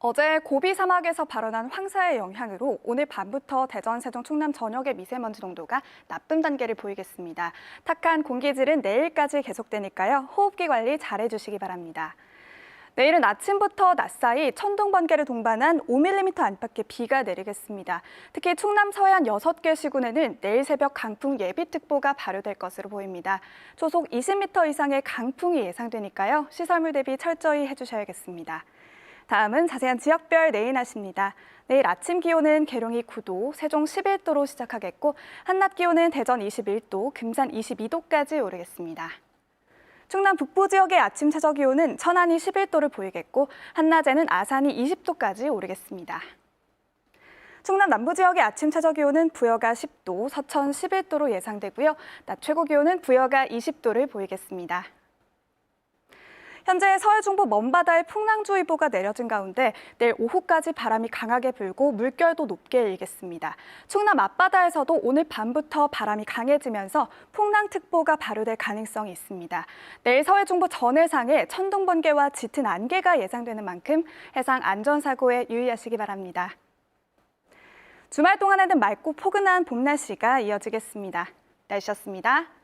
어제 고비 사막에서 발원한 황사의 영향으로 오늘 밤부터 대전, 세종, 충남 전역의 미세먼지 농도가 나쁨 단계를 보이겠습니다. 탁한 공기질은 내일까지 계속되니까요. 호흡기 관리 잘 해주시기 바랍니다. 내일은 아침부터 낮 사이 천둥 번개를 동반한 5mm 안팎의 비가 내리겠습니다. 특히 충남 서해안 6개 시군에는 내일 새벽 강풍 예비특보가 발효될 것으로 보입니다. 초속 20m 이상의 강풍이 예상되니까요. 시설물 대비 철저히 해주셔야겠습니다. 다음은 자세한 지역별 내일 날씨입니다. 내일 아침 기온은 계룡이 9도, 세종 11도로 시작하겠고 한낮 기온은 대전 21도, 금산 22도까지 오르겠습니다. 충남 북부 지역의 아침 최저 기온은 천안이 11도를 보이겠고 한낮에는 아산이 20도까지 오르겠습니다. 충남 남부 지역의 아침 최저 기온은 부여가 10도, 서천 11도로 예상되고요. 낮 최고 기온은 부여가 20도를 보이겠습니다. 현재 서해 중부 먼바다에 풍랑주의보가 내려진 가운데 내일 오후까지 바람이 강하게 불고 물결도 높게 일겠습니다. 충남 앞바다에서도 오늘 밤부터 바람이 강해지면서 풍랑특보가 발효될 가능성이 있습니다. 내일 서해 중부 전 해상에 천둥 번개와 짙은 안개가 예상되는 만큼 해상 안전사고에 유의하시기 바랍니다. 주말 동안에는 맑고 포근한 봄 날씨가 이어지겠습니다. 날씨였습니다.